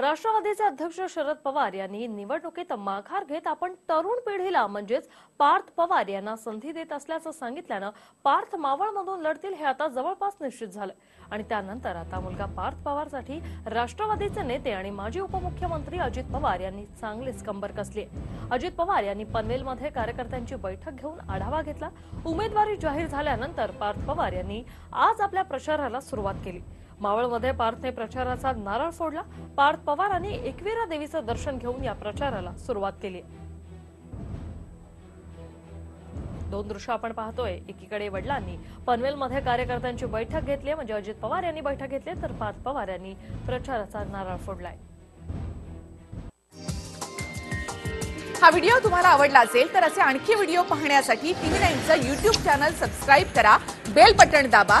राष्ट्रवादीचे अध्यक्ष शरद पवार यांनी निवडणुकीत माघार घेत आपण तरुण पिढीला म्हणजेच पार्थ पवार यांना संधी देत असल्याचं सांगितल्यानं पार्थ मावळमधून लढतील हे आता जवळपास निश्चित झालं आणि त्यानंतर आता मुलगा पार्थ पवारसाठी राष्ट्रवादीचे नेते आणि माजी उपमुख्यमंत्री अजित पवार यांनी चांगलीच कंबर कसली अजित पवार यांनी पनवेलमध्ये कार्यकर्त्यांची बैठक घेऊन आढावा घेतला. उमेदवारी जाहीर झाल्यानंतर पार्थ पवार यांनी आज आपल्या प्रचाराला सुरुवात केली. मावळमध्ये पार्थने प्रचाराचा नारळ फोडला. पार्थ पवारांनी एकविरा देवीचं दर्शन घेऊन या प्रचाराला सुरुवात केली. दोन दृश्य आपण पाहतोय. एकीकडे वडिलांनी पनवेलमध्ये कार्यकर्त्यांची बैठक घेतली. म्हणजे अजित पवार यांनी बैठक घेतली. तर पार्थ पवार यांनी प्रचाराचा नारळ फोडलाय. हा व्हिडिओ तुम्हाला आवडला असेल तर असे आणखी व्हिडिओ पाहण्यासाठी टीव्ही नाईनचं चॅनल सबस्क्राईब करा. बेल बटन दाबा.